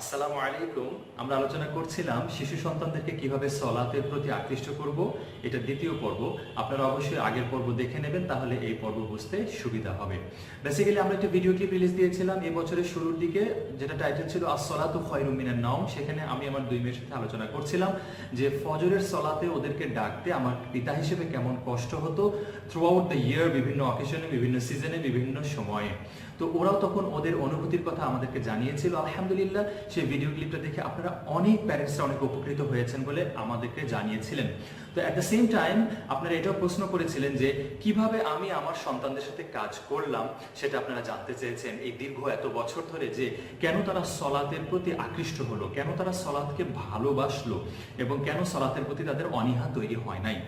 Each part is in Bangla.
আসসালামু আলাইকুম। আমরা আলোচনা করছিলাম শিশু সন্তানদেরকে কীভাবে সলাতের প্রতি আকৃষ্ট করব, এটা দ্বিতীয় পর্ব। আপনারা অবশ্যই আগের পর্ব দেখে নেবেন, তাহলে এই পর্ব বুঝতে সুবিধা হবে। বেসিক্যালি আমরা একটা ভিডিও ক্লিপ রিলিজ দিয়েছিলাম এই বছরের শুরুর দিকে, যেটা টাইটেল ছিল আসলাতু খয়রুম মিনান নাওম। সেখানে আমি আমার দুই মেয়ের সাথে আলোচনা করছিলাম যে ফজরের সলাতে ওদেরকে ডাকতে আমার পিতা হিসেবে কেমন কষ্ট হতো থ্রু আউট দ্য ইয়ার বিভিন্ন অকেশনে বিভিন্ন সিজনে বিভিন্ন সময়ে। তো ওরাও তখন ওদের অনুভূতির কথা আমাদেরকে জানিয়েছিল। আলহামদুলিল্লাহ, সেই ভিডিও ক্লিপটা দেখে আপনারা অনেক প্যারেন্টসরা অনেক উপকৃত হয়েছেন বলে আমাদেরকে জানিয়েছিলেন। তো অ্যাট দ্য সেম টাইম আপনারা এটাও প্রশ্ন করেছিলেন যে, কীভাবে আমি আমার সন্তানদের সাথে কাজ করলাম সেটা আপনারা জানতে চেয়েছেন। এই দীর্ঘ এত বছর ধরে যে, কেন তারা সলাতের প্রতি আকৃষ্ট হলো? কেন তারা সলাৎকে ভালোবাসলো? এবং কেন সলাতের প্রতি তাদের অনীহা তৈরি হয় নাই?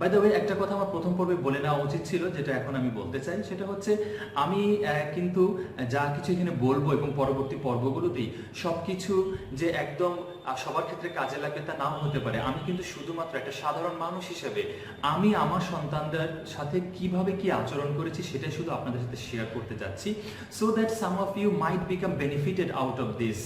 বাই দ্য ওয়ে একটা কথা আমার প্রথম পর্বে বলে নেওয়া উচিত ছিল, যেটা এখন আমি বলতে চাই। সেটা হচ্ছে, আমি কিন্তু যা কিছু এখানে বলব এবং পরবর্তী পর্বগুলোতেই সব কিছু যে একদম সবার ক্ষেত্রে কাজে লাগবে তা নাও হতে পারে। আমি কিন্তু শুধুমাত্র একটা সাধারণ মানুষ হিসেবে, আমি আমার সন্তানদের সাথে কীভাবে কি আচরণ করেছি সেটাই শুধু আপনাদের সাথে শেয়ার করতে যাচ্ছি। So that some of you might become benefited out of this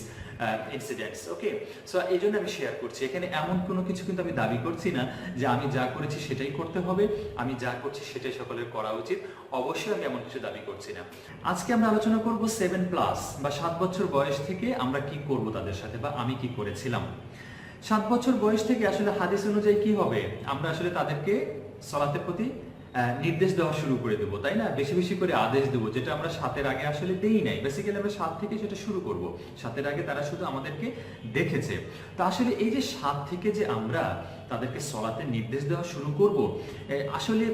incidents okay so এই জন্য আমি শেয়ার করছি। এখানে এমন কোনো কিছু কিন্তু আমি দাবি করছি না যে আমি যা করেছি সেটাই করতে হবে, আমি যা করছি সেটাই সকলের করা উচিত। অবশ্যই আমি এমন কিছু দাবি করছি না। আজকে আমরা আলোচনা করব সেভেন প্লাস বা সাত বছর বয়স থেকে আমরা কি করব তাদের সাথে, বা আমি কি করেছিলাম। সাত বছর বয়স থেকে আসলে হাদিস অনুযায়ী কি হবে? আমরা আসলে তাদেরকে সলাতের প্রতি নির্দেশ দেওয়া শুরু করে দেবো, তাই না? বেশি বেশি করে আদেশ দেবো, যেটা আমরা সাতের আগে আসলে দেই নাই। বেসিক্যালি আমরা সাত থেকে সেটা শুরু করব। সাতের আগে তারা শুধু আমাদেরকে দেখেছে। তো আসলে এই যে সাত থেকে যে আমরা তাদেরকে সলাতে নির্দেশ দেওয়া শুরু করব আসলে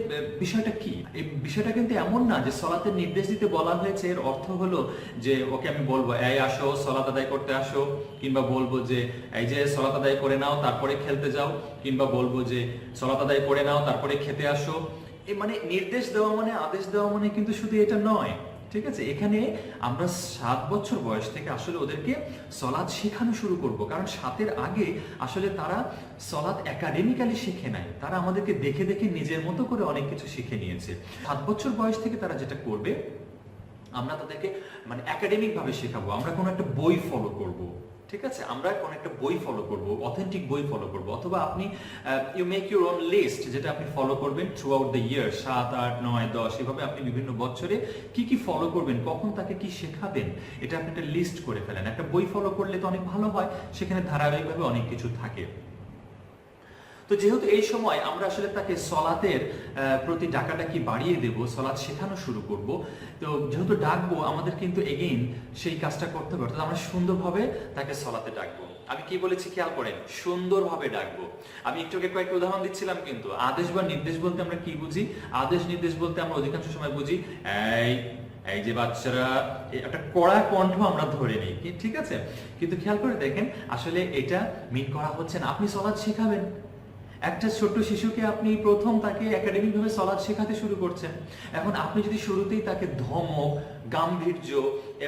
বিষয়টা কি? এই বিষয়টা কিন্তু এমন না যে সলাতের নির্দেশ দিতে বলা হয়েছে। এর অর্থ হলো যে, ওকে আমি বলব, এই আসো, সলাত আদায় করতে আসো। কিংবা বলব যে, এই যে সলাত আদায় করে নাও, তারপরে খেলতে যাও। কিংবা বলব যে, সলাত আদায় করে নাও, তারপরে খেতে আসো। মানে নির্দেশ দেওয়া মানে আদেশ দেওয়া মানে কিন্তু শুধু এটা নয়, ঠিক আছে? এখানে আমরা সাত বছর বয়স থেকে আসলে ওদেরকে সলাদ শেখানো শুরু করব। কারণ সাতের আগে আসলে তারা সলাদ একাডেমিক্যালি শিখে নাই। তারা আমাদেরকে দেখে দেখে নিজের মতো করে অনেক কিছু শিখে নিয়েছে। সাত বছর বয়স থেকে তারা যেটা করবে, আমরা তাদেরকে মানে একাডেমিক ভাবে শেখাবো। আমরা কোনো একটা বই ফলো করব। ঠিক আছে? আমরা কোন একটা বই ফলো করব অথেন্টিক বই ফলো করব, অথবা আপনি you make your own list যেটা আপনি ফলো করবেন থ্রু আউট দ্য ইয়ার সাত, আট, নয়, দশ, এভাবে আপনি বিভিন্ন বছরে কি কি ফলো করবেন, কখন তাকে কি শেখাবেন, এটা আপনি একটা লিস্ট করে ফেলেন। একটা বই ফলো করলে তো অনেক ভালো হয়, সেখানে ধারাবাহিকভাবে অনেক কিছু থাকে। তো যেহেতু এই সময় আমরা আসলে তাকে সলাতের প্রতি ডাকাটা কি বাড়িয়ে দেব, সলাৎ শেখানো শুরু করব। তো যেহেতু ডাকবো, আমাদের কিন্তু এগেইন সেই কাজটা করতে হবে। অর্থাৎ আমরা সুন্দরভাবে তাকে সলাতে ডাকবো। আমি কি বলেছি খেয়াল করেন? সুন্দরভাবে ডাকবো। আমি একটু আগে কয়েকটা উদাহরণ দিচ্ছিলাম কিন্তু, আদেশ বা নির্দেশ বলতে আমরা কি বুঝি? আদেশ, নির্দেশ বলতে আমরা অধিকাংশ সময় বুঝি, এই এই যে বাচ্চারা একটা কড়া কণ্ঠ আমরা ধরে নিই। ঠিক আছে? কিন্তু খেয়াল করে দেখেন, আসলে এটা মিন করা হচ্ছে না। আপনি সলাৎ শেখাবেন। একটা ছোট্ট শিশুকে আপনি প্রথম তাকে একাডেমিক ভাবে সলাদ শেখাতে শুরু করছেন। এখন আপনি যদি শুরুতেই তাকে ধমক, গাম্ভীর্য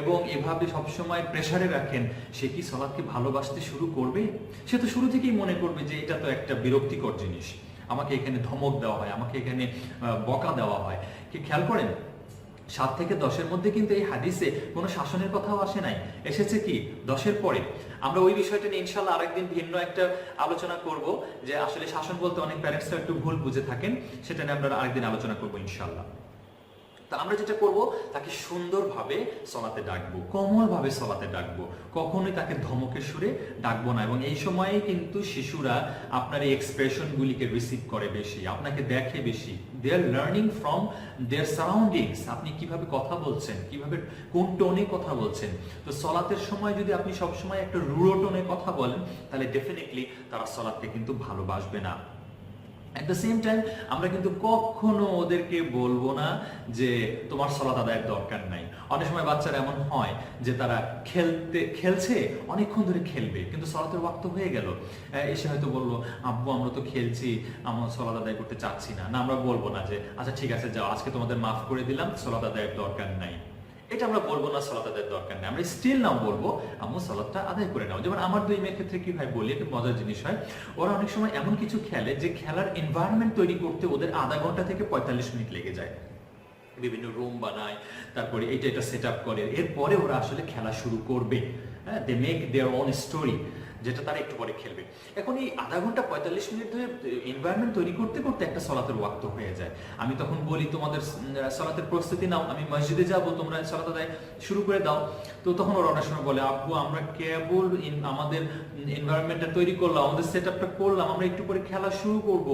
এবং এভাবে সবসময় প্রেসারে রাখেন, সে কি সলাদকে ভালোবাসতে শুরু করবে? সে তো শুরু থেকেই মনে করবে যে এটা তো একটা বিরক্তিকর জিনিস। আমাকে এখানে ধমক দেওয়া হয়, আমাকে এখানে বকা দেওয়া হয়। কি খেয়াল করেন? সাত থেকে দশের মধ্যে কিন্তু এই হাদিসে কোনো শাসনের কথাও আসে নাই। এসেছে কি? দশের পরে। আমরা ওই বিষয়টা নিয়ে ইনশাল্লাহ আরেকদিন ভিন্ন একটা আলোচনা করব যে আসলে শাসন বলতে অনেক প্যারেন্টসরা একটু ভুল বুঝে থাকেন, সেটা নিয়ে আমরা আরেকদিন আলোচনা করব ইনশাল্লাহ তা আমরা যেটা করব, তাকে সুন্দরভাবে সলাতে ডাকবো, কোমলভাবে সলাতে ডাকবো। কখনোই তাকে ধমকের সুরে ডাকবো না এবং এই সময়ে কিন্তু শিশুরা আপনার এই এক্সপ্রেশনগুলিকে রিসিভ করে বেশি, আপনাকে দেখে বেশি। They are learning from their surroundings আপনি কীভাবে কথা বলছেন, কীভাবে কোন টোনে কথা বলছেন। তো সলাতের সময় যদি আপনি সবসময় একটা রুড়ো টোনে কথা বলেন, তাহলে ডেফিনেটলি তারা সলাতকে কিন্তু ভালোবাসবে না। অ্যাট দ্য সেম টাইম আমরা কিন্তু কখনো ওদেরকে বলব না যে তোমার সলাত আদায়ের দরকার নাই। অনেক সময় বাচ্চারা এমন হয় যে তারা খেলতে, খেলছে, অনেকক্ষণ ধরে খেলবে, কিন্তু সলাতের ওয়াক্ত হয়ে গেল। এসে হয়তো বলল, আব্বু, আমরা তো খেলছি, আমরা সলাত আদায় করতে চাচ্ছি না। না, আমরা বলব না যে আচ্ছা ঠিক আছে, যাও, আজকে তোমাদের মাফ করে দিলাম, সলাত আদায়ের দরকার নাই। এটা আমরা বলব না সালাত আদায়ের দরকার নেই। আমরা স্টিল নাও বলব, আম্মু সালাদটা আদায় করে নাও। যেমন আমার দুই মেয়ের ক্ষেত্রে কি ভাই বলি, একটা মজার জিনিস হয়। ওরা অনেক সময় এমন কিছু খেলে যে খেলার এনভায়রনমেন্ট তৈরি করতে ওদের আধা ঘণ্টা থেকে পঁয়তাল্লিশ মিনিট লেগে যায়। বিভিন্ন রুম বানায়, তারপরে এটা এটা সেট আপ করে। এরপরে ওরা আসলে খেলা শুরু করবে। হ্যাঁ they make their own story যেটা তারা একটু পরে খেলবে। এখন এই আধা ঘণ্টা পঁয়তাল্লিশ মিনিট ধরে এনভায়রনমেন্ট তৈরি করতে করতে একটা সলাতের ওয়াক্ত হয়ে যায়। আমি তখন বলি, তোমাদের সলাতের প্রস্তুতি নাও, আমি মসজিদে যাব, তোমরা সলাত আদায় শুরু করে দাও। তো তখন ওরা অনেক সময় বলে আব্বু আমরা কেবল আমাদের এনভায়রনমেন্টটা তৈরি করলাম, আমাদের সেট আপটা করলাম, আমরা একটু পরে খেলা শুরু করব।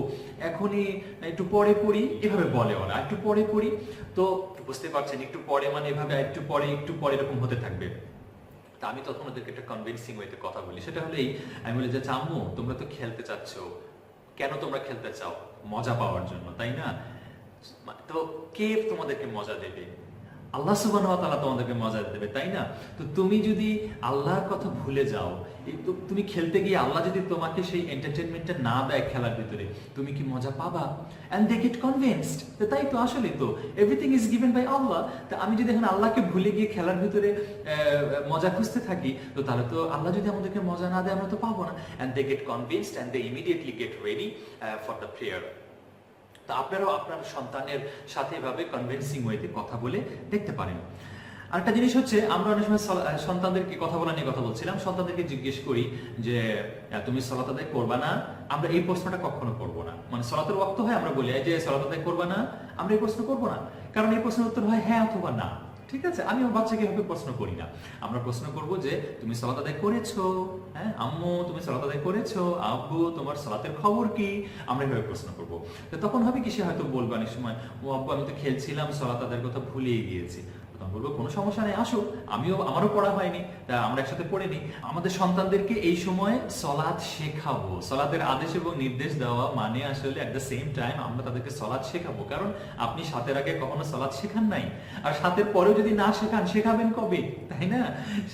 এখনই একটু পরে করি। এভাবে বলে ওরা, একটু পরে করি। তো বুঝতে পারছেন, একটু পরে মানে এভাবে, একটু পরে একটু পরে এরকম হতে থাকবে। তা আমি তখন ওদেরকে একটা কনভিন্সিং ওয়েতে কথা বলি। সেটা হলেই আমি বলি যে চামু তোমরা তো খেলতে চাচ্ছ। কেন তোমরা খেলতে চাও? মজা পাওয়ার জন্য, তাই না? তো কে তোমাদেরকে মজা দেবে? আল্লাহ সুবাহ তোমাদেরকে মজা দেবে তাই না? তো তুমি যদি আল্লাহর কথা ভুলে যাও তুমি খেলতে গিয়ে আল্লাহ যদি তোমাকে সেই এন্টারটেনমেন্টটা না দেয় খেলার ভিতরে, তুমি কি মজা পাবা? অ্যান্ড দে গেট কনভিন্সড তাই তো আসলে তো everything is given by Allah. তা আমি যদি এখন আল্লাহকে ভুলে গিয়ে খেলার ভিতরে মজা খুঁজতে থাকি, তো তাহলে তো আল্লাহ যদি আমাদেরকে মজা না দেয়, আমরা তো পাবো না। And they get convinced and they immediately get ready for the prayer তা আপনারাও আপনার সন্তানের সাথে এভাবে কনভিন্সিং ওয়েতে কথা বলে দেখতে পারেন। আরেকটা জিনিস হচ্ছে, আমরা অনেক সময় সন্তানদেরকে কথা বলা নিয়ে কথা বলছিলাম। সন্তানদেরকে জিজ্ঞেস করি যে তুমি সলাত আদায় করবা না? আমরা এই প্রশ্নটা কখনো করব না। মানে সলাতের ওয়াক্ত হয়, আমরা বলি যে সলাত করবা না? আমরা এই প্রশ্ন করব না। কারণ এই প্রশ্নের উত্তর হয় হ্যাঁ অথবা না। ঠিক আছে? আমি আমার বাচ্চাকে এভাবে প্রশ্ন করি না। আমরা প্রশ্ন করব যে, তুমি সালাত আদায় করেছ? হ্যাঁ আম্মু, তুমি সালাত আদায় করেছ? আব্বু, তোমার সালাতের খবর কি? আমরা এভাবে প্রশ্ন করব। তো তখন হবে কি সে হয়তো বলবে অনেক সময়, ও আব্বু, আমি তো খেলছিলাম, সালাত আদায়ের কথা ভুলিয়ে গিয়েছি। বলব কোনো সমস্যা নেই আসো আমিও, আমারও পড়া হয়নি, তা আমরা একসাথে পড়ে নিই। আমাদের সন্তানদেরকে এই সময় সলাদ শেখাবো, সলাতের আদেশ এবং নির্দেশ দেওয়া মানে আসলে এট দ্য সেম টাইম আমরা তাদেরকে সলাদ শেখাবো। কারণ আপনি সাতের আগে কখনো সলাদ শেখান নাই, আর সাতের পরেও যদি না শেখান, শেখাবেন কবে? তাই না?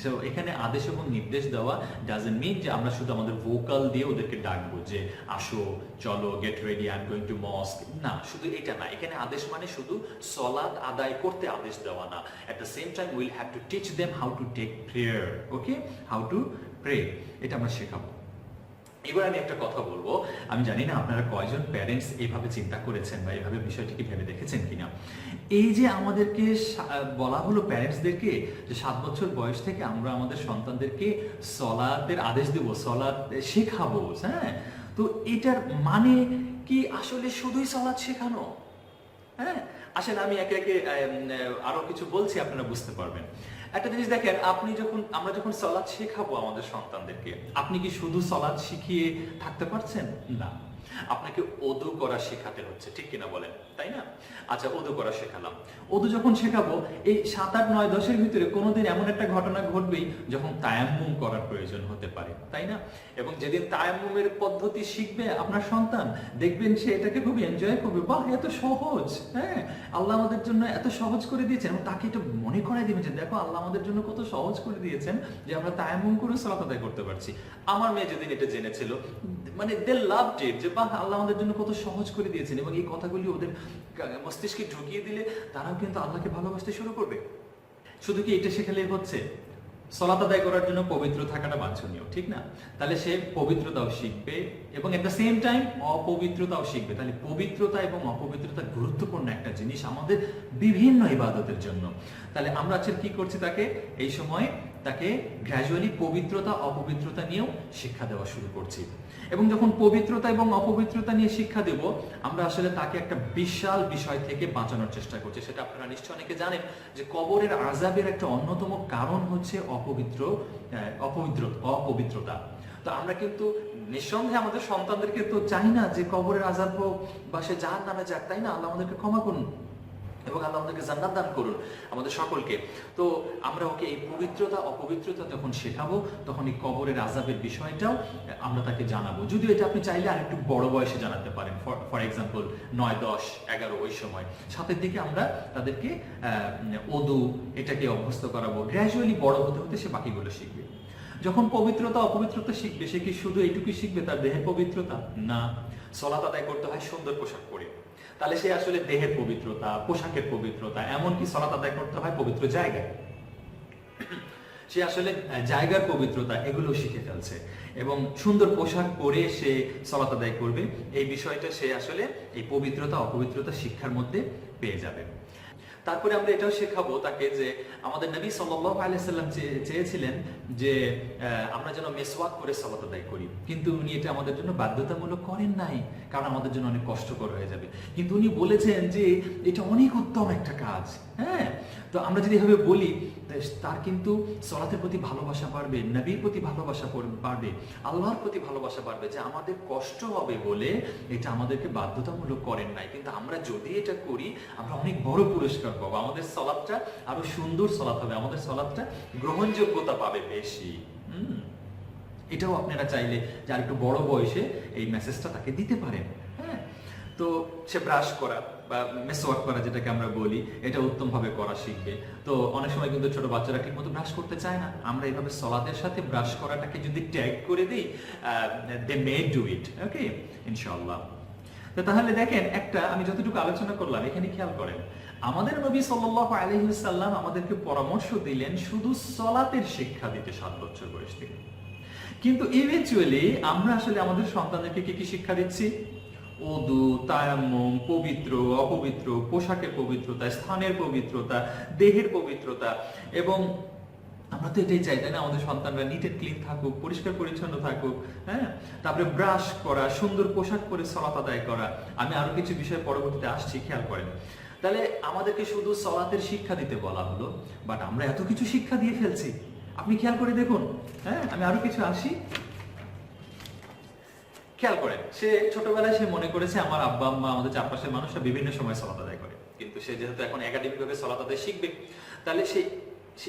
সো এখানে আদেশ এবং নির্দেশ দেওয়া ডাজেন্ট মিন যে আমরা শুধু আমাদের ভোকাল দিয়ে ওদেরকে ডাকবো যে, আসো, চলো get ready I am going to mosque না, শুধু এটা না, এখানে আদেশ মানে শুধু সলাদ আদায় করতে আদেশ দেওয়া না। At the same time, we'll have to teach them how to take prayer, okay? How to pray. এটা আমরা শেখাবো। এবার আমি একটা কথা বলব। আমি জানি না আপনারা কয়জন প্যারেন্টস এইভাবে চিন্তা করেছেন বা এইভাবে বিষয়টিকে ভেবে দেখেছেন কিনা। এই যে আমাদেরকে বলা হলো প্যারেন্টসদেরকে যে সাত বছর বয়স থেকে আমরা আমাদের সন্তানদেরকে সলাতের আদেশ দেব, সলাত শেখাবো হ্যাঁ? তো এটার মানে কি আসলে শুধুই সলাদ শেখানো? হ্যাঁ? আসেন, আমি একে একে আরও কিছু বলছি, আপনারা বুঝতে পারবেন। একটা জিনিস দেখেন, আপনি যখন, আমরা যখন সলাদ শেখাবো আমাদের সন্তানদেরকে, আপনি কি শুধু সলাদ শিখিয়ে থাকতে পারছেন? না। আপনাকে ওদু করা শেখাতে হচ্ছে, ঠিক কিনা বলেন? তাই না? আচ্ছা ওদু করা শেখালাম। ওদু যখন শেখাবো, এই সাত আট নয় দশের ভিতরে কোনোদিন এমন একটা ঘটনা ঘটবেই যখন তায়াম্মুম করার প্রয়োজন হতে পারে, তাই না? এবং যেদিন তায়াম্মুমের পদ্ধতি শিখবে আপনার সন্তান, দেখবেন সে এটাকে খুব এনজয় করবে। বাহ এত সহজ হ্যাঁ? আল্লাহ আমাদের জন্য এত সহজ করে দিয়েছেন এবং তাকে এটা মনে করাই যে দেখো আল্লাহ আমাদের জন্য কত সহজ করে দিয়েছেন যে আমরা তায়াম্মুম করে সালাত আদায় করতে পারছি। আমার মেয়ে যেদিন এটা জেনেছিল মানে দে লাভ ইট যে বাহ আল্লাহ আমাদের জন্য কত সহজ করে দিয়েছেন এবং এই কথাগুলি ওদের মস্তিষ্কে ঢুকিয়ে দিলে তারাও কিন্তু আল্লাহকে ভালোবাসতে শুরু করবে। শুধু কি এটা শেখালেই হচ্ছে? সলাত আদায় করার জন্য পবিত্র থাকাটা বাঞ্ছনীয়, ঠিক না? তাহলে সে পবিত্রতাও শিখবে এবং এট দ্য সেম টাইম অপবিত্রতাও শিখবে। তাহলে পবিত্রতা এবং অপবিত্রতা গুরুত্বপূর্ণ একটা জিনিস আমাদের বিভিন্ন ইবাদতের জন্য। তাহলে আমরা আজকে কি করছি তাকে? এই সময় তাকে গ্র্যাজুয়ালি পবিত্রতা, অপবিত্রতা নিয়েও শিক্ষা দেওয়া শুরু করছি। এবং যখন পবিত্রতা এবং অপবিত্রতা নিয়ে শিক্ষা দেব, আমরা আসলে তাকে একটা বিশাল বিষয় থেকে বাঁচানোর চেষ্টা করছি। সেটা আপনারা নিশ্চয় অনেকে জানেন যে কবরের আজাবের একটা অন্যতম কারণ হচ্ছে অপবিত্র অপবিত্র, অপবিত্রতা। তো আমরা কিন্তু নিঃসন্দেহে আমাদের সন্তানদেরকে তো চাই না যে কবরের আজাব হোক বা সে যার নামে যাক, তাই না? আল্লাহ আমাদেরকে ক্ষমা করুন। এবং আল্লাহ আমাদেরকে জান্নাত দান করুন, আমাদের সকলকে। তো আমরা ওকে এই পবিত্রতা, অপবিত্রতা যখন শেখাবো, তখন এই কবরের আজাবের বিষয়টাও আমরা তাকে জানাব। যদিও এটা আপনি চাইলে আর একটু বড় বয়সে জানাতে পারেন, ফর এক্সাম্পল নয়, দশ, এগারো ওই সময়। সাথের দিকে আমরা তাদেরকে ওদু এটাকে অভ্যস্ত করাবো। গ্র্যাজুয়ালি বড় হতে হতে সে বাকিগুলো শিখবে। যখন পবিত্রতা, অপবিত্রতা শিখবে, সে কি শুধু এইটুকুই শিখবে তার দেহের পবিত্রতা? না। সলাত আদায় করতে হয় সুন্দর পোশাক পরে। তাহলে সে আসলে দেহের পবিত্রতা, পোশাকের পবিত্রতা, এমনকি সলাত আদায় করতে হয় পবিত্র জায়গায়। সে আসলে জায়গার পবিত্রতা এগুলো শিখে ফেলছে। এবং সুন্দর পোশাক পরে সে সলাত আদায় করবে, এই বিষয়টা সে আসলে এই পবিত্রতা, অপবিত্রতা শিক্ষার মধ্যে পেয়ে যাবে। তারপরে আমরা এটাও শেখাবো তাকে যে আমাদের নবী সাল্লাল্লাহু আলাইহি সাল্লাম চেয়েছিলেন যে আমরা যেন মেসওয়াক করে সালাত আদায় করি। কিন্তু উনি এটা আমাদের জন্য বাধ্যতামূলক করেন নাই, কারণ আমাদের জন্য অনেক কষ্টকর হয়ে যাবে। কিন্তু উনি বলেছেন যে, এটা অনেক উত্তম একটা কাজ হ্যাঁ? তো আমরা যদি এভাবে বলি তার কিন্তু সলাতের প্রতি ভালোবাসা বাড়বে, নবীর প্রতি ভালোবাসা বাড়বে, আল্লাহর প্রতি ভালোবাসা বাড়বে যে আমাদের কষ্ট হবে বলে এটা আমাদেরকে বাধ্যতামূলক করেন নাই। কিন্তু আমরা যদি এটা করি, আমরা অনেক বড় পুরস্কার পাবো। আমাদের সলাদটা আরও সুন্দর সলাৎ হবে। আমাদের সলাদটা গ্রহণযোগ্যতা পাবে বেশি। এটাও আপনারা চাইলে যে আর একটু বড় বয়সে এই মেসেজটা তাকে দিতে পারেন। হ্যাঁ? তো সে ব্রাশ করা বা মেসওয়াক করা যেটাকে আমরা বলি, এটা উত্তম ভাবে করা শিখবে। তো অনেক সময় কিন্তু ছোট বাচ্চারা ঠিক মতো ব্রাশ করতে চায় না। আমরা এইভাবে সলাদের সাথে ব্রাশ করাটাকে যদি ট্যাগ করে দিই দে মে ডু ইট ওকে ইনশাআল্লাহ। তো তাহলে দেখেন একটা, আমি যতটুকু আলোচনা করলাম, এখানে খেয়াল করেন আমাদের নবী সাল্লাল্লাহু আলাইহি সাল্লাম আমাদেরকে পরামর্শ দিলেন শুধু সলাতের শিক্ষা দিতে সাত বছর বয়স থেকে। কিন্তু ইভেন্চুয়ালি আমরা আসলে আমাদের সন্তানদেরকে কি কি শিক্ষা দিচ্ছি? ওদু তায়াম্মুম, পবিত্র, অপবিত্র, পোশাকের পবিত্রতা, স্থানের পবিত্রতা, দেহের পবিত্রতা এবং আমরা তো এটাই চাই, তাই না? আমাদের সন্তানরা নিট এন্ড ক্লিন থাকুক, পরিষ্কার পরিচ্ছন্ন থাকুক হ্যাঁ? তারপরে ব্রাশ করা, সুন্দর পোশাক পরে সলাত আদায় করা। আমি আরও কিছু বিষয় পরবর্তীতে আসছি, খেয়াল করেন। তাহলে আমাদেরকে শুধু সলাতের শিক্ষা দিতে বলা হলো বাট আমরা এত কিছু শিক্ষা দিয়ে ফেলছি। আপনি খেয়াল করে দেখুন হ্যাঁ আমি আরও কিছু আসি। খেয়াল করেন, সে ছোটবেলায় সে মনে করেছে, আমার আব্বা, আম্মা, আমাদের চারপাশের মানুষরা বিভিন্ন সময় সলাত আদায় করে। কিন্তু সে যেহেতু এখন একাডেমিক ভাবে সলাত আদায় শিখবে, তাহলে সেই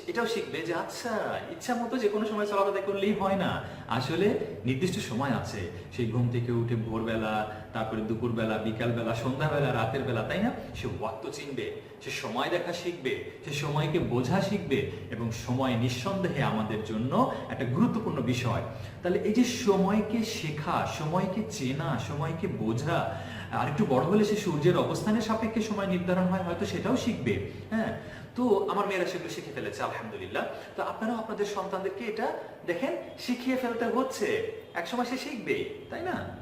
এটাও শিখবে যে আচ্ছা ইচ্ছা মতো যে কোনো সময় আদায় করলেই হয় না। আসলে নির্দিষ্ট সময় আছে। সেই ঘুম থেকে উঠে ভোরবেলা, তারপরে দুপুরবেলা, বিকালবেলা, সন্ধ্যাবেলা রাতের বেলা তাই না? সে ওয়াক্ত চিনবে, সে সময় দেখা শিখবে, সে সময়কে বোঝা শিখবে এবং সময় নিঃসন্দেহে আমাদের জন্য একটা গুরুত্বপূর্ণ বিষয়। তাহলে এই যে সময়কে শেখা, সময়কে চেনা, সময়কে বোঝা, আর একটু বড় হলে সে সূর্যের অবস্থানের সাপেক্ষে সময় নির্ধারণ হয়, হয়তো সেটাও শিখবে হ্যাঁ? তো আমার মেয়েরা সেগুলো শিখে ফেলেছে, আলহামদুলিল্লাহ। তো আপনারাও আপনাদের সন্তানদেরকে এটা দেখেন, শিখিয়ে ফেলতে হচ্ছে। একসময় সে শিখবে তাই না?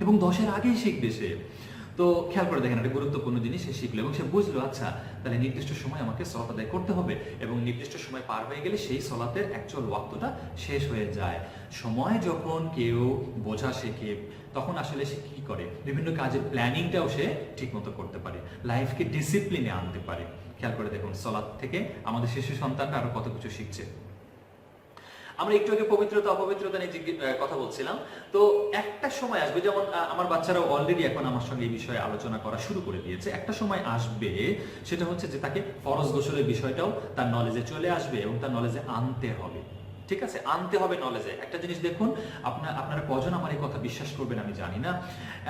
এবং দশের আগেই শিখবে সে। তো খেয়াল করে দেখেন, একটা গুরুত্বপূর্ণ জিনিস, সে শিখলো এবং সে বুঝলো আচ্ছা তাহলে নির্দিষ্ট সময় আমাকে সলাত আদায় করতে হবে। এবং নির্দিষ্ট সময় পার হয়ে গেলে সেই সলাতের অ্যাকচুয়াল ওয়াক্তটা শেষ হয়ে যায়। সময় যখন কেউ বোঝা শেখে, তখন আসলে সে কি করে? বিভিন্ন কাজের প্ল্যানিংটাও সে ঠিকমতো করতে পারে। লাইফকে ডিসিপ্লিনে আনতে পারে। খেয়াল করে দেখুন সলাৎ থেকে আমাদের শিশু সন্তানরা আরও কত কিছু শিখছে। আমরা একটু আগে পবিত্রতা, অপবিত্রতা নিয়ে কথা বলছিলাম। তো একটা সময় আসবে, যেমন আমার বাচ্চারা অলরেডি এখন আমার সঙ্গে এই বিষয়ে আলোচনা করা শুরু করে দিয়েছে। একটা সময় আসবে, সেটা হচ্ছে যে তাকে ফরজ গোসলের বিষয়টাও তার নলেজে চলে আসবে এবং তার নলেজে আনতে হবে। ঠিক আছে? আনতে হবে নলেজে একটা জিনিস দেখুন আপনার আপনারা কজন আমার এই কথা বিশ্বাস করবেন আমি জানি না।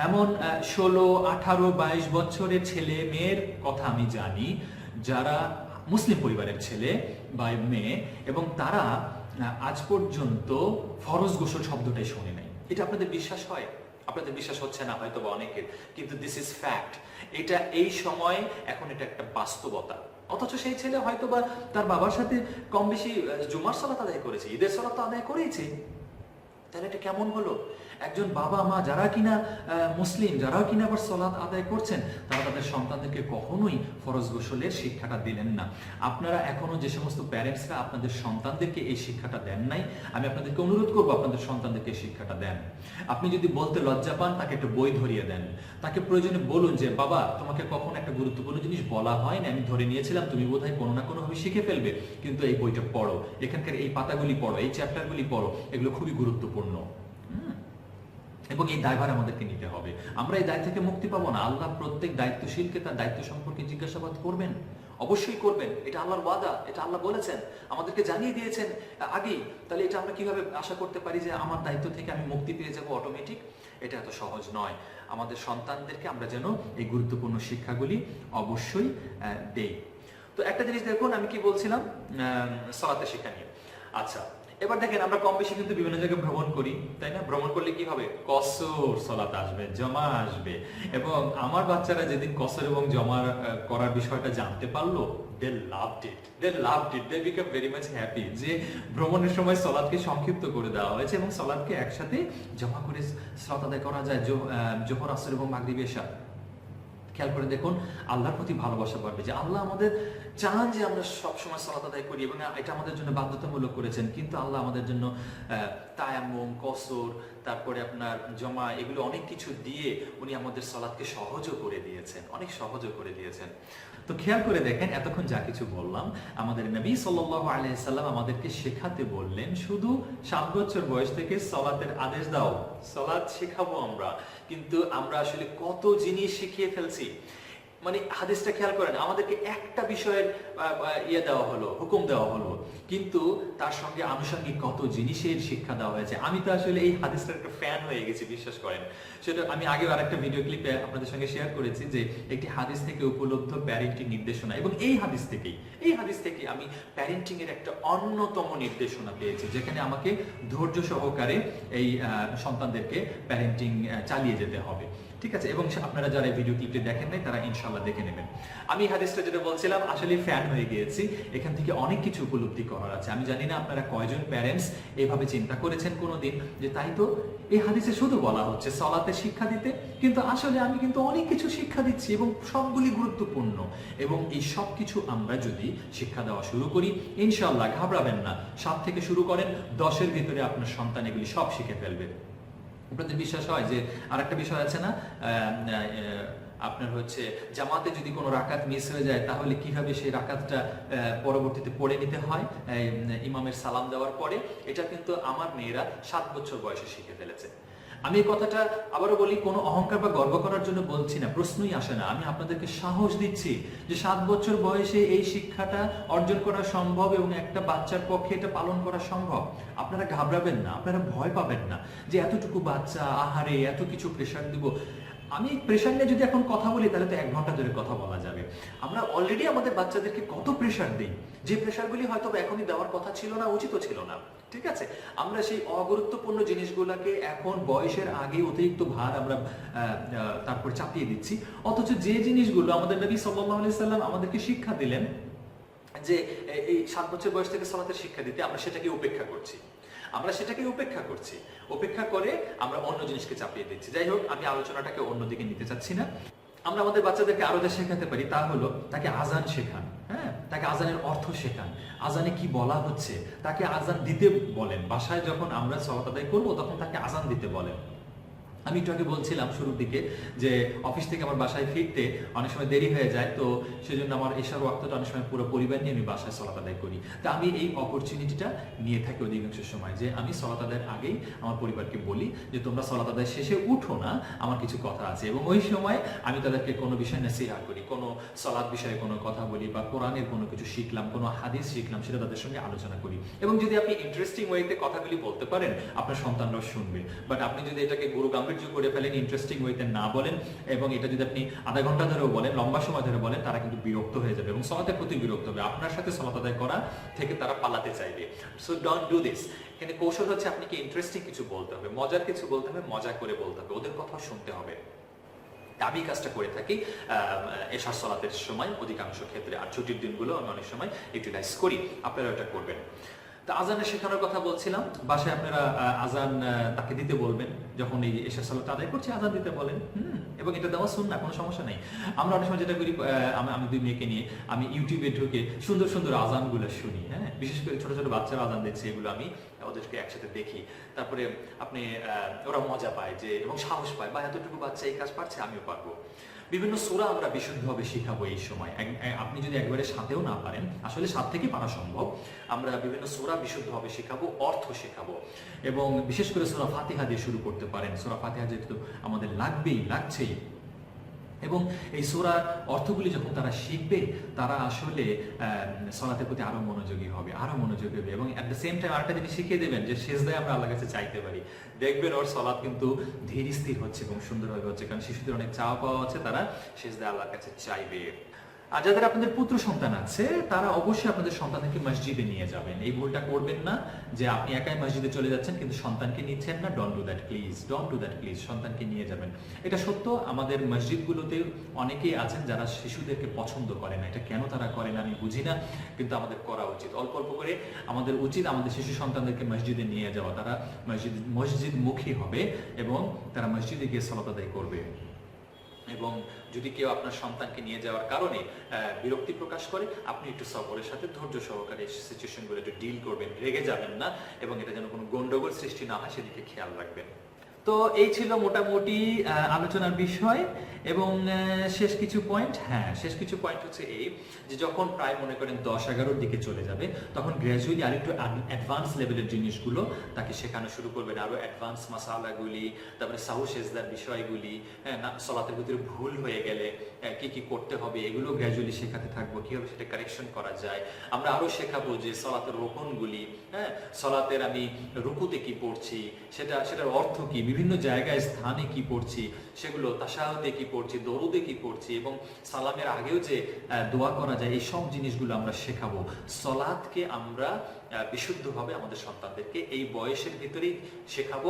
এমন ষোলো, আঠারো, বাইশ বছরের ছেলে, মেয়ের কথা আমি জানি। যারা মুসলিম পরিবারের ছেলে বা মেয়ে এবং তারা আজ পর্যন্ত ফরজ গোসল শব্দটাই শোনে নাই। এটা আপনাদের বিশ্বাস হয়? আপনাদের বিশ্বাস হচ্ছে না হয়তো বা অনেকের। কিন্তু দিস ইজ ফ্যাক্ট এটা এই সময় এখন এটা একটা বাস্তবতা। অথচ সেই ছেলে হয়তো বা তার বাবার সাথে কম বেশি জুমার সালাত আদায় করেছে, ঈদের সালাত আদায় করেছে তাহলে এটা কেমন হলো? একজন বাবা মা যারা কিনা মুসলিম যারা কিনা আবার সলাৎ আদায় করছেন, তারা তাদের সন্তানদেরকে কখনোই ফরজ গোসলের শিক্ষাটা দিলেন না। আপনারা এখনও যে সমস্ত প্যারেন্টসরা আপনাদের সন্তানদেরকে এই শিক্ষাটা দেন নাই, আমি আপনাদেরকে অনুরোধ করব আপনাদের সন্তানদেরকে শিক্ষাটা দেন। আপনি যদি বলতে লজ্জা পান, তাকে একটা বই ধরিয়ে দেন। তাকে প্রয়োজনে বলুন যে, বাবা, তোমাকে কখন একটা গুরুত্বপূর্ণ জিনিস বলা হয় না আমি ধরে নিয়েছিলাম, তুমি বোধহয় কোনো না কোনো ভাবে শিখে ফেলবে, কিন্তু এই বইটা পড়ো। এখানকার এই পাতাগুলি পড়ো, এই চ্যাপ্টারগুলি পড়ো, এগুলো খুবই গুরুত্বপূর্ণ। এবং এই দায়ভার আমাদেরকে নিতে হবে। আমরা এই দায় থেকে মুক্তি পাবো না। আল্লাহ প্রত্যেক দায়িত্বশীলকে তার দায়িত্ব সম্পর্কে জিজ্ঞাসাবাদ করবেন। অবশ্যই করবেন। এটা আল্লাহর ওয়াদা। এটা আল্লাহ বলেছেন। আমাদেরকে জানিয়ে দিয়েছেন আগেই তাহলে এটা আমরা কীভাবে আশা করতে পারি যে আমার দায়িত্ব থেকে আমি মুক্তি পেয়ে যাব অটোমেটিক এটা এত সহজ নয়। আমাদের সন্তানদেরকে আমরা যেন এই গুরুত্বপূর্ণ শিক্ষাগুলি অবশ্যই দেই। তো একটা জিনিস দেখুন, আমি কি বলছিলাম? সলাতে শিক্ষা নিয়ে। আচ্ছা এবার দেখেন, আমরা কম বেশি কিন্তু বিভিন্ন জায়গায় ভ্রমণ করি, তাই না? ভ্রমণ করলে কি হবে? কসর সলাত আসবে, জমা আসবে। এবং আমার বাচ্চারা যেদিন কসর এবং জমা করার বিষয়টা জানতে পারল they loved it they loved it they became very much happy যে ভ্রমণের সময় সলাদকে সংক্ষিপ্ত করে দেওয়া হয়েছে এবং সলাদকে একসাথে জমা করে সলাত আদায় করা যায় জোহর আসর এবং মাগরিব এশা। খেয়াল করে দেখুন আল্লাহর প্রতি ভালোবাসা বাড়বে। যে আল্লাহ আমাদের চান যে আমরা সবসময় সালাত আদায় করি এবং এটা আমাদের জন্য বাধ্যতামূলক করেছেন কিন্তু আল্লাহ আমাদের জন্য আহ, তায়াম্মুম কসর তারপরে আপনার জমা এগুলো অনেক কিছু দিয়ে উনি আমাদের সালাদকে সহজও করে দিয়েছেন অনেক সহজও করে দিয়েছেন। তো খেয়াল করে দেখেন, এতক্ষণ যা কিছু বললাম, আমাদের নবী সাল্লাহ আলাইসাল্লাম আমাদেরকে শেখাতে বললেন, শুধু সাত বছর বয়স থেকে সলাতের আদেশ দাও, সলাৎ শেখাবো আমরা, কিন্তু আমরা আসলে কত জিনিস শিখিয়ে ফেলছি। মানে হাদিসটা খেয়াল করেন, আমাদেরকে একটা বিষয়ের ইয়ে দেওয়া হলো, হুকুম দেওয়া হলো। কিন্তু তার সঙ্গে আনুষঙ্গিক কত জিনিসের শিক্ষা দেওয়া হয়েছে? আমি তো আসলে এই হাদিসটার একটা ফ্যান হয়ে গেছি, বিশ্বাস করেন। সেটা আমি আগেও আরেকটা ভিডিও ক্লিপে আপনাদের সঙ্গে শেয়ার করেছি যে একটি হাদিস থেকে উপলব্ধ প্যারেন্টিং নির্দেশনা এবং এই হাদিস থেকেই, এই হাদিস থেকে আমি প্যারেন্টিং এর একটা অন্যতম নির্দেশনা পেয়েছি, যেখানে আমাকে ধৈর্য সহকারে এই সন্তানদেরকে প্যারেন্টিং চালিয়ে যেতে হবে। ঠিক আছে? এবং আপনারা যারা এই ভিডিও ক্লিপটি দেখেন নাই, তারা ইনশাল্লাহ দেখে নেবেন। আমি হাদিসটা যেটা বলছিলাম আসলে ফ্যান হয়ে গিয়েছি। এখান থেকে অনেক কিছু উপলব্ধি করার আছে। আমি জানি না আপনারা কয়জন প্যারেন্টস এইভাবে চিন্তা করেছেন কোনোদিন যে তাই তো এই হাদিসে শুধু বলা হচ্ছে সলাতে শিক্ষা দিতে, কিন্তু আসলে আমি কিন্তু অনেক কিছু শিক্ষা দিচ্ছি এবং সবগুলি গুরুত্বপূর্ণ। এবং এই সব কিছু আমরা যদি শিক্ষা দেওয়া শুরু করি ইনশাল্লাহ ঘাবড়াবেন না। সাত থেকে শুরু করেন, দশের ভিতরে আপনার সন্তান এগুলি সব শিখে ফেলবে। আপনাদের বিশ্বাস হয় যে আর একটা বিষয় আছে না? আপনার হচ্ছে জামাতে যদি কোনো রাকাত মিস হয়ে যায়, তাহলে কীভাবে সেই রাকাতটা পরবর্তীতে পড়ে নিতে হয়? ইমামের সালাম দেওয়ার পরে, এটা কিন্তু আমার মেয়েরা সাত বছর বয়সে শিখে ফেলেছে। আমি এই কথাটা আবারও বলি, কোনো অহংকার বা গর্ব করার জন্য বলছি না, প্রশ্নই আসে না। আমি আপনাদেরকে সাহস দিচ্ছি যে সাত বছর বয়সে এই শিক্ষাটা অর্জন করা সম্ভব এবং একটা বাচ্চার পক্ষে এটা পালন করা সম্ভব। আপনারা ঘাবড়াবেন না, আপনারা ভয় পাবেন না যে এতটুকু বাচ্চা, আহারে, এত কিছু প্রেশার দিব। আমি প্রেশার নিয়ে যদি এখন কথা বলি, তাহলে তো এক ঘণ্টা ধরে কথা বলা যাবে। আমরা অলরেডি আমাদের বাচ্চাদেরকে কত প্রেশার দিই? যে প্রেশারগুলি হয়তো এখনই দেওয়ার কথা ছিল না উচিত ছিল না। ঠিক আছে? আমরা সেই অগুরুত্বপূর্ণ জিনিসগুলোকে এখন বয়সের আগে অতিরিক্ত ভার আমরা তারপর চাপিয়ে দিচ্ছি। অথচ যে জিনিসগুলো আমাদের নবী আলাইহি সাল্লাম আমাদেরকে শিক্ষা দিলেন, যে এই সাত বছর বয়স থেকে সালাতের শিক্ষা দিতে আমরা সেটাকে উপেক্ষা করছি। আমরা সেটাকে উপেক্ষা করছি। উপেক্ষা করে আমরা অন্য জিনিসকে চাপিয়ে দিচ্ছি। যাই হোক, আমি আলোচনাটাকে অন্যদিকে নিতে চাচ্ছি না। আমরা আমাদের বাচ্চাদেরকে আরও যা শেখাতে পারি তা হলো তাকে আজান শেখান হ্যাঁ? তাকে আজানের অর্থ শেখান। আজানে কি বলা হচ্ছে, তাকে আজান দিতে বলেন। বাসায় যখন আমরা সলাত আদায় করব, তখন তাকে আজান দিতে বলেন। আমি একটু আগে বলছিলাম শুরুর দিকে যে অফিস থেকে আমার বাসায় ফিরতে অনেক সময় দেরি হয়ে যায়, তো সেজন্য আমার এসার ওয়াক্তটা অনেক সময় পুরো পরিবার নিয়ে আমি বাসায় সলাত আদায় করি। তা আমি এই অপরচুনিটিটা নিয়ে থাকি অধিকাংশ সময় যে আমি সলাত আদায়ের আগেই আমার পরিবারকে বলি যে তোমরা সলাত আদায় শেষে উঠো না, আমার কিছু কথা আছে। এবং ওই সময় আমি তাদেরকে কোনো বিষয় নেসিহা করি, কোনো সলাদ বিষয়ে কোনো কথা বলি বা কোরআনের কোনো কিছু শিখলাম, কোনো হাদিস শিখলাম, সেটা তাদের সঙ্গে আলোচনা করি। এবং যদি আপনি ইন্টারেস্টিং ওয়েতে কথাগুলি বলতে পারেন, আপনার সন্তানরাও শুনবে। বাট আপনি যদি এটাকে গুরু গাম্ভীর্য করে ফেলেন ইন্টারেস্টিং ওয়েতে না বলেন এবং এটা যদি আপনি আধা ঘণ্টা ধরেও বলেন, লম্বা সময় ধরে বলেন, তারা কিন্তু বিরক্ত হয়ে যাবে এবং সলাতের প্রতি বিরক্ত হবে। আপনার সাথে সলাত আদায় করা থেকে তারা পালাতে চাইবে। সো ডোন্ট ডু দিস কিন্তু কৌশল হচ্ছে আপনাকে ইন্টারেস্টিং কিছু বলতে হবে, মজার কিছু বলতে হবে, মজা করে বলতে হবে। ওদের কথা শুনতে হবে। আমি কাজটা করে থাকি এশার সলাতের সময় অধিকাংশ ক্ষেত্রে। আর ছুটির দিনগুলো আমি অনেক সময় ইউটিলাইজ করি। আপনারা এটা করবেন। তা আজানের শেখানোর কথা বলছিলাম। বাসায় আপনারা আজান তাকে দিতে বলবেন, যখন এই এশার সালাত আদায় করছি, আজান দিতে বলেন। এবং এটা দেওয়া শুন না কোনো সমস্যা নেই। আমরা অনেক সময় যেটা করি আমি দুই মেয়েকে নিয়ে, আমি ইউটিউবে ঢুকে সুন্দর সুন্দর আজানগুলো শুনি হ্যাঁ? বিশেষ করে ছোট ছোট বাচ্চারা আজান দিচ্ছে, এগুলো আমি ওদেরকে একসাথে দেখি। তারপরে আপনি ওরা মজা পায় যে, এবং সাহস পায় বা এতটুকু বাচ্চা এই কাজ পারছে, আমিও পারব। বিভিন্ন সোরা আমরা বিশুদ্ধভাবে শিখাবো এই সময়। আপনি যদি একবারে সাথেও না পারেন, আসলে সাত থেকে পারা সম্ভব। আমরা বিভিন্ন সোরা বিশুদ্ধভাবে শেখাবো, অর্থ শেখাবো। এবং বিশেষ করে সোরা ফাতিহা দিয়ে শুরু করতে পারেন। সোরা ফাতিহা যেহেতু আমাদের লাগবেই, লাগছেই। এবং এই সোরার অর্থগুলি যখন তারা শিখবে, তারা আসলে সলাতের প্রতি আরও মনোযোগী হবে, আরও মনোযোগী হবে এবং অ্যাট দ্য সেম টাইম আরেকটা জিনিস শিখিয়ে দেবেন যে শেষ দায় আমরা আল্লাহ কাছে চাইতে পারি। দেখবেন ওর সলাৎ কিন্তু ধীর স্থির হচ্ছে এবং সুন্দরভাবে হচ্ছে, কারণ শিশুদের অনেক চাওয়া পাওয়া আছে, তারা শেষ দায় আল্লাহর কাছে চাইবে। আর যাদের আপনাদের পুত্র সন্তান আছে, তারা অবশ্যই আপনাদের সন্তানকে মসজিদে নিয়ে যাবেন। এই ভুলটা করবেন না যে আপনি একাই মসজিদে চলে যাচ্ছেন, কিন্তু সন্তানকে নিচ্ছেন না। Don't do that please don't do that please সন্তানকে নিয়ে যাবেন। এটা সত্য। আমাদের মসজিদগুলোতে অনেকেই আছেন যারা শিশুদেরকে পছন্দ করে না। এটা কেন তারা করে না আমি বুঝি না, কিন্তু আমাদের করা উচিত। অল্প অল্প করে আমাদের উচিত আমাদের শিশু সন্তানদেরকে মসজিদে নিয়ে যাওয়া। তারা মসজিদ মসজিদ মুখী হবে এবং তারা মসজিদে গিয়ে সলাত আদায় করবে। এবং যদি কেউ আপনার সন্তানকে নিয়ে যাওয়ার কারণে বিরক্তি প্রকাশ করে, আপনি একটু সবরের সাথে ধৈর্য সহকারে সিচুয়েশনগুলো একটু ডিল করবেন। রেগে যাবেন না এবং এটা যেন কোনো গন্ডগোল সৃষ্টি না হয়, সেদিকে খেয়াল রাখবেন। তো এই ছিল মোটামুটি আলোচনার বিষয় এবং শেষ কিছু পয়েন্ট হ্যাঁ শেষ কিছু পয়েন্ট হচ্ছে এই যে যখন প্রায় মনে করেন দশ এগারোর দিকে চলে যাবে, তখন গ্র্যাজুয়ালি আরেকটু অ্যাডভান্স লেভেলের জিনিসগুলো তাকে শেখানো শুরু করবেন। আরও অ্যাডভান্স মশালাগুলি তারপরে সাহু সেজদার বিষয়গুলি হ্যাঁ না, সলাতের ভিতরে ভুল হয়ে গেলে কি কি করতে হবে, এগুলো গ্র্যাজুয়ালি শেখাতে থাকব, কীভাবে সেটা কারেকশন করা যায়। আমরা আরও শেখাবো যে সলাতের রোপণগুলি হ্যাঁ সলাতের আমি রুকুতে কি পড়ছি, সেটা, সেটার অর্থ কি? বিভিন্ন জায়গায় স্থানে কি পড়ছি, সেগুলো তাসাহতে কি পড়ছি, দরুদে কি পড়ছি এবং সালামের আগেও যে দোয়া করা যায়, এই সব জিনিসগুলো আমরা শেখাবো। সলাদকে আমরা বিশুদ্ধভাবে আমাদের সন্তানদেরকে এই বয়সের ভিতরেই শেখাবো,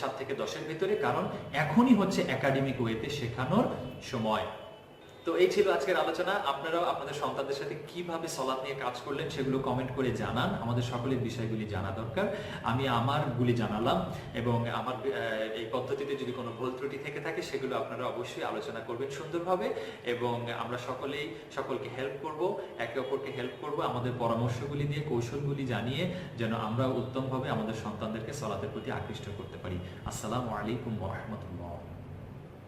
সাত থেকে দশের ভিতরে, কারণ এখনই হচ্ছে একাডেমিক ওয়েতে শেখানোর সময়। তো এই ছিল আজকের আলোচনা। আপনারাও আপনাদের সন্তানদের সাথে কীভাবে সলাৎ নিয়ে কাজ করলেন সেগুলো কমেন্ট করে জানান। আমাদের সকলের বিষয়গুলি জানা দরকার। আমি আমার গুলি জানালাম এবং আমার এই পদ্ধতিতে যদি কোনো ভুল ত্রুটি থেকে থাকে সেগুলো আপনারা অবশ্যই আলোচনা করবেন সুন্দরভাবে এবং আমরা সকলেই সকলকে হেল্প করব, একে অপরকে হেল্প করব, আমাদের পরামর্শগুলি দিয়ে, কৌশলগুলি জানিয়ে যেন আমরা উত্তমভাবে আমাদের সন্তানদেরকে সলাতের প্রতি আকৃষ্ট করতে পারি। আসসালামু আলাইকুম রহমতুল্লাহ।